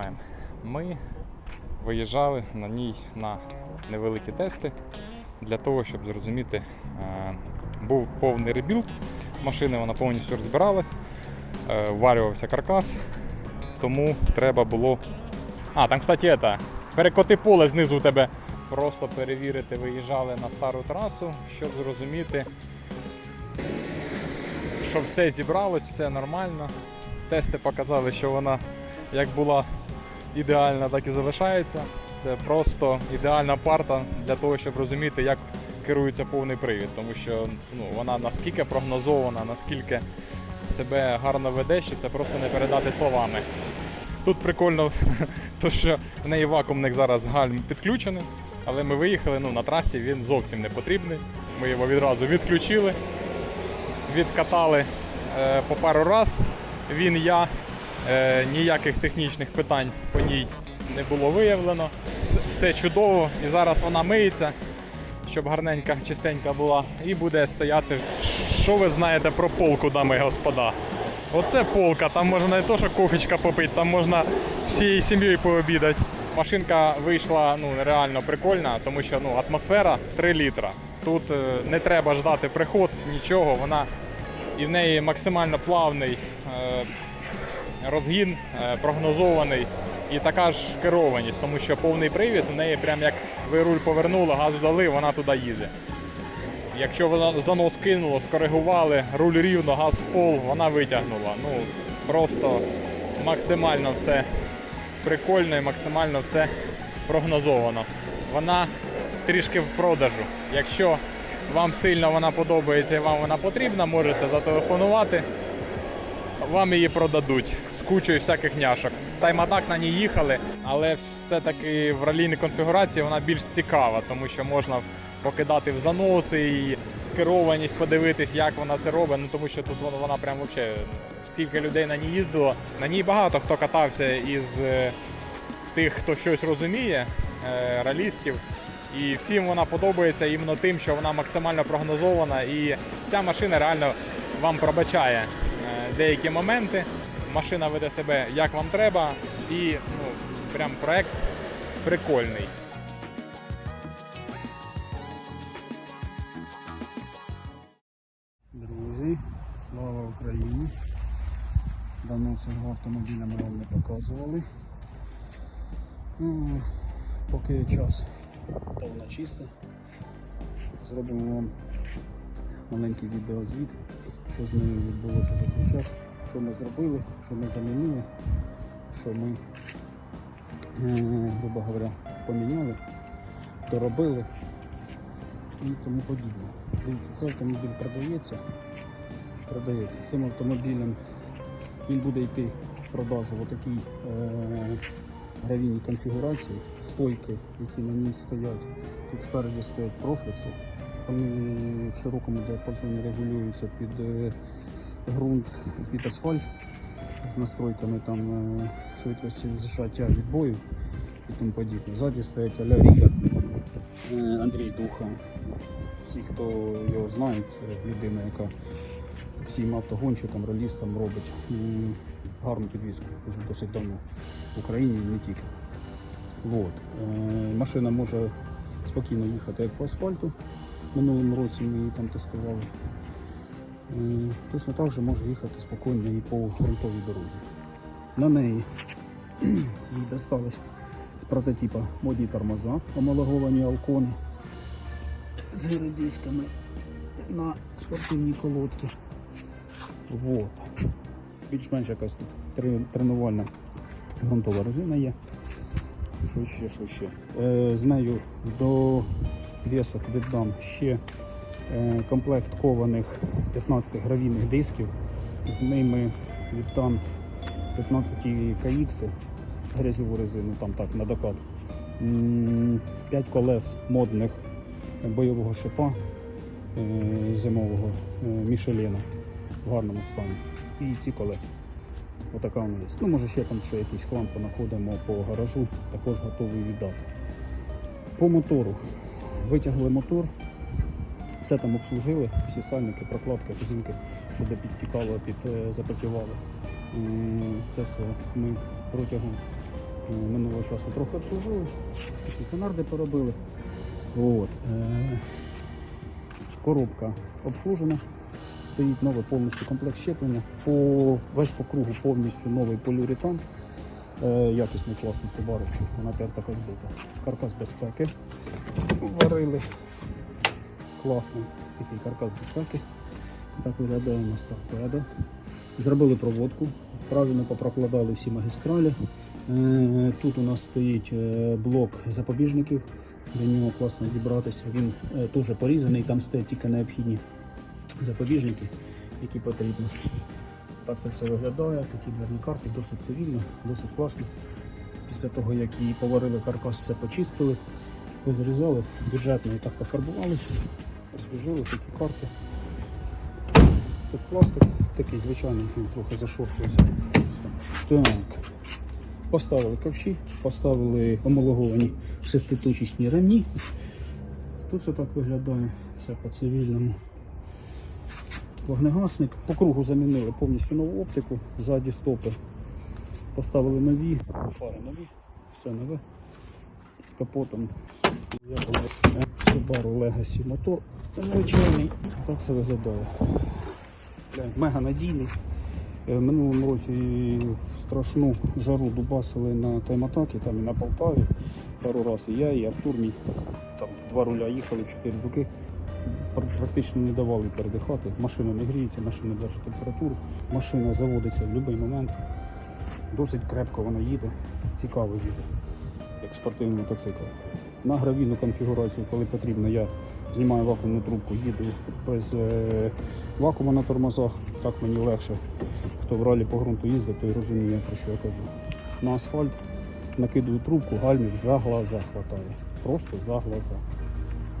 Маємо? Ми виїжджали на ній на невеликі тести для того, щоб зрозуміти, е, був повний ребілд машини, вона повністю розбиралась, е, варювався каркас, тому треба було. А, там, кстати, это, перекоти поле знизу у тебе. Просто перевірити, виїжджали на стару трасу, щоб зрозуміти, що все зібралось, все нормально. Тести показали, що вона як була ідеальна, так і залишається. Це просто ідеальна парта для того, щоб розуміти, як керується повний привід, тому що ну, вона наскільки прогнозована, наскільки себе гарно веде, що це просто не передати словами. Тут прикольно, то що в неї вакуумник зараз гальм підключений, але ми виїхали ну, на трасі, він зовсім не потрібний. Ми його відразу відключили, відкатали е, по пару раз. Він я, ніяких технічних питань по ній не було виявлено. Все чудово, і зараз вона миється, щоб гарненька, чистенька була, і буде стояти. Що ви знаєте про полку, дами і господа? Оце полка, там можна не то, що кофечка попити, там можна всією сім'єю пообідати. Машинка вийшла ну, реально прикольна, тому що ну, атмосфера 3 літра. Тут е, не треба ждати приход, нічого, вона і в неї максимально плавний е, розгін, е, прогнозований і така ж керованість, тому що повний привід в неї прям як ви руль повернули, газу дали, вона туди їде. Якщо вона занос кинуло, скоригували, руль рівно, газ в пол, вона витягнула. Ну просто максимально все прикольно і максимально все прогнозовано. Вона трішки в продажу. Якщо вам сильно вона подобається і вам вона потрібна, можете зателефонувати. Вам її продадуть з кучою всяких няшок. Тайм-атак на ній їхали, але все-таки в ралійній конфігурації вона більш цікава, тому що можна покидати в заноси і керованість, подивитись, як вона це робить. Ну тому що тут вона, вона прям вообще скільки людей на ній їздило. На ній багато хто катався із е, тих, хто щось розуміє, е, ралістів. І всім вона подобається іменно тим, що вона максимально прогнозована. І ця машина реально вам пробачає деякі моменти. Машина веде себе як вам треба, і ну, прям проект прикольний. Друзі, слава Україні! Давно цього автомобіля ми вам не показували. М, Поки є час, та вона чиста. Зробимо вам маленький відеозвіт, що з нею відбулося за цей час, що ми зробили, що ми замінили, що ми, е, грубо говоря, поміняли, доробили і тому подібне. Дивіться, цей автомобіль продається. Продається. Цим автомобілем він буде йти в продажу в такій е- гравійній конфігурації. Стойки, які на ній стоять. Тут спереді стоять профлекси. Вони в широкому діапазоні регулюються під е, ґрунт, під асфальт з настройками там е, швидкості зжаття відбою і тому подібне. Ззаді стоять аля Ріга, е, Андрій Духа. Всі, хто його знає, це людина, яка всім автогонщикам, ралістам робить гарну підвізку вже досить давно в Україні і не тільки. Вот. Е, машина може спокійно їхати як по асфальту. Минулому році ми її там тестували. Е, точно так же може їхати спокійно і по ґрунтовій дорозі. На неї їй досталось з прототипа модні тормоза, омологовані алкони з геродійськими на спортивні колодки. Вот. Більш-менш якась тут тренувальна ґрунтова резина є. Що ще, що ще? Е, з нею до весок віддам ще е, комплект кованих 15 гравійних дисків. З ними віддам 15 KX грязьову резину, там так, на докат. 5 колес модних бойового шипа е, зимового е, Мішеліна в гарному стані. І ці колеса. Отака вона є. Ну, може ще там ще якийсь хлам понаходимо по гаражу, також готовий віддати. По мотору. Витягли мотор, все там обслужили, всі сальники, прокладки, резинки, щоб підтікало, під, е, запотівало. Це все ми протягом е, минулого часу трохи обслужили, такі канарди поробили. От. е, Коробка обслужена, стоїть новий повністю комплект щеплення. По, весь по кругу повністю новий поліуретан. Якісний класний Subaru, вона тепер така. Каркас безпеки. Варили. Класний такий каркас безпеки. Так виглядає у нас торпеда. Зробили проводку, правильно попрокладали всі магістралі. Е, Тут у нас стоїть е, блок запобіжників, до нього класно дібратися. Він е, теж порізаний, там стоять тільки необхідні запобіжники, які потрібні. Так це все виглядає, такі дверні карти, досить цивільно, досить класно. Після того, як її поварили, каркас все почистили, позрізали, бюджетно і так пофарбували, освіжили такі карти. Тут пластик такий звичайний, він трохи зашорхується. Так. Поставили ковші, поставили омологовані шеститочечні ремні. Тут це так виглядає, все по-цивільному. Вогнегасник. По кругу замінили повністю нову оптику, ззаді стопи. Поставили нові, фари нові, все нове. Капотом Subaru Legacy мотор. Звичайний. Так це виглядає. Мега надійний. Е, минулому році страшну жару дубасили на тайм-атакі, там і на Полтаві пару разів. І я і Артур мій там два руля їхали, чотири руки. Практично не давали передихати. Машина не гріється, машина держить температуру, машина заводиться в будь-який момент. Досить крепко вона їде, цікаво їде, як спортивний мотоцикл. На гравійну конфігурацію, коли потрібно, я знімаю вакуумну трубку, їду без е, вакуума на тормозах, так мені легше. Хто в ралі по ґрунту їздить, той розуміє, про що я кажу. На асфальт накидую трубку, гальмів за глаза хватає. Просто за глаза.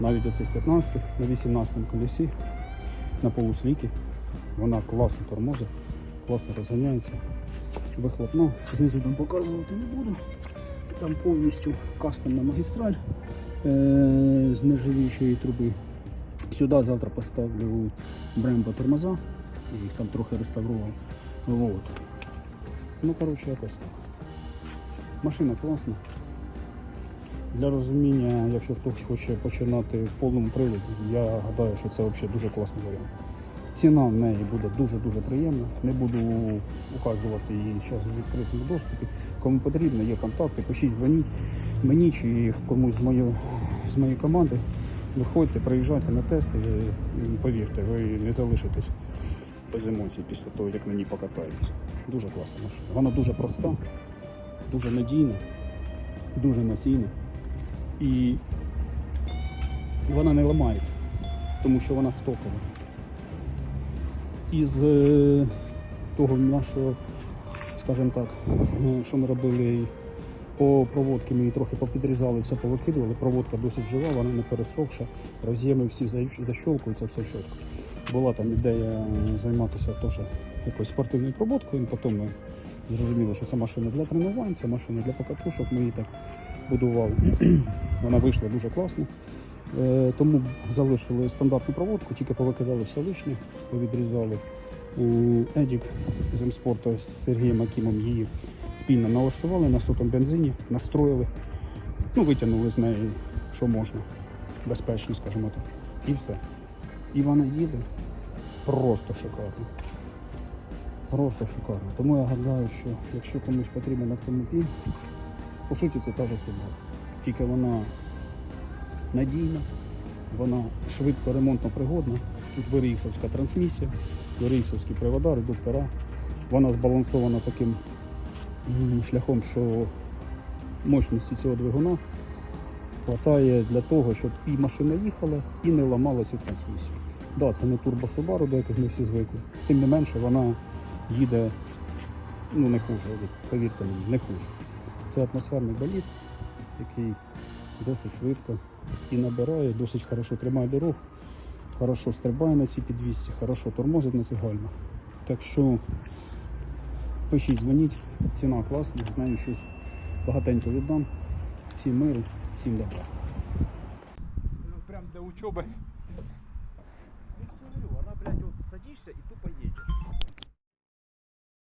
Навіть оцих 15 на 18 колесі на полусліки. Вона класно тормозить, класно розганяється. Вихлопно. Знизу там показувати не буду. Там повністю кастомна магістраль е- з нержавіючої труби. Сюди завтра поставлю Брембо тормоза, я їх там трохи реставрував. Вот. Ну, коротше, якось так. Машина класна. Для розуміння, якщо хтось хоче починати в повному приводі, я гадаю, що це взагалі дуже класний варіант. Ціна в неї буде дуже-дуже приємна. Не буду указувати її зараз в відкритому доступі. Кому потрібно, є контакти, пишіть, дзвоніть мені чи комусь з моєї, з моєї команди. Виходьте, приїжджайте на тести, повірте, ви не залишитесь без емоцій після того, як на ній покатаєтесь. Дуже класна машина. Вона дуже проста, дуже надійна, дуже надійна. І вона не ламається, тому що вона стокова. Із е, того нашого, скажімо так, е, що ми робили по проводці, ми її трохи попідрізали, все повикидували. Проводка досить жива, вона не пересохша, роз'єми всі защ- защолкуються, все чітко. Була там ідея займатися теж якоюсь спортивною проводкою, потім ми зрозуміли, що це машина для тренувань, це машина для покатушок, ми її так будували. Вона вийшла дуже класно. Е, Тому залишили стандартну проводку, тільки повикидали все лишнє, повідрізали. Едік з М-спорту з Сергієм Акімом її спільно налаштували на сотому бензині, настроїли, ну, витягнули з неї, що можна, безпечно, скажімо так. І все. І вона їде просто шикарно. Просто шикарно. Тому я гадаю, що якщо комусь потрібен автомобіль, по суті це та ж Subaru. Тільки вона надійна, вона швидко ремонтно пригодна. Тут виріксовська трансмісія, виріксовські привода, редуктора. Вона збалансована таким шляхом, що мощності цього двигуна хватає для того, щоб і машина їхала, і не ламала цю трансмісію. Так, да, це не турбо Subaru, до яких ми всі звикли. Тим не менше, вона їде ну, не хуже, повірте мені, не хуже. Це атмосферний болід, який досить швидко і набирає, досить хорошо тримає дорогу, хорошо стрибає на цій підвісці, хорошо тормозить на цих гальмах. Так що пишіть, дзвоніть, ціна класна, знаю, щось багатенько віддам. Всім миру, всім добра. Ну, прям для учоби. Я говорю, она, блядь, вот садишься и тупо едешь.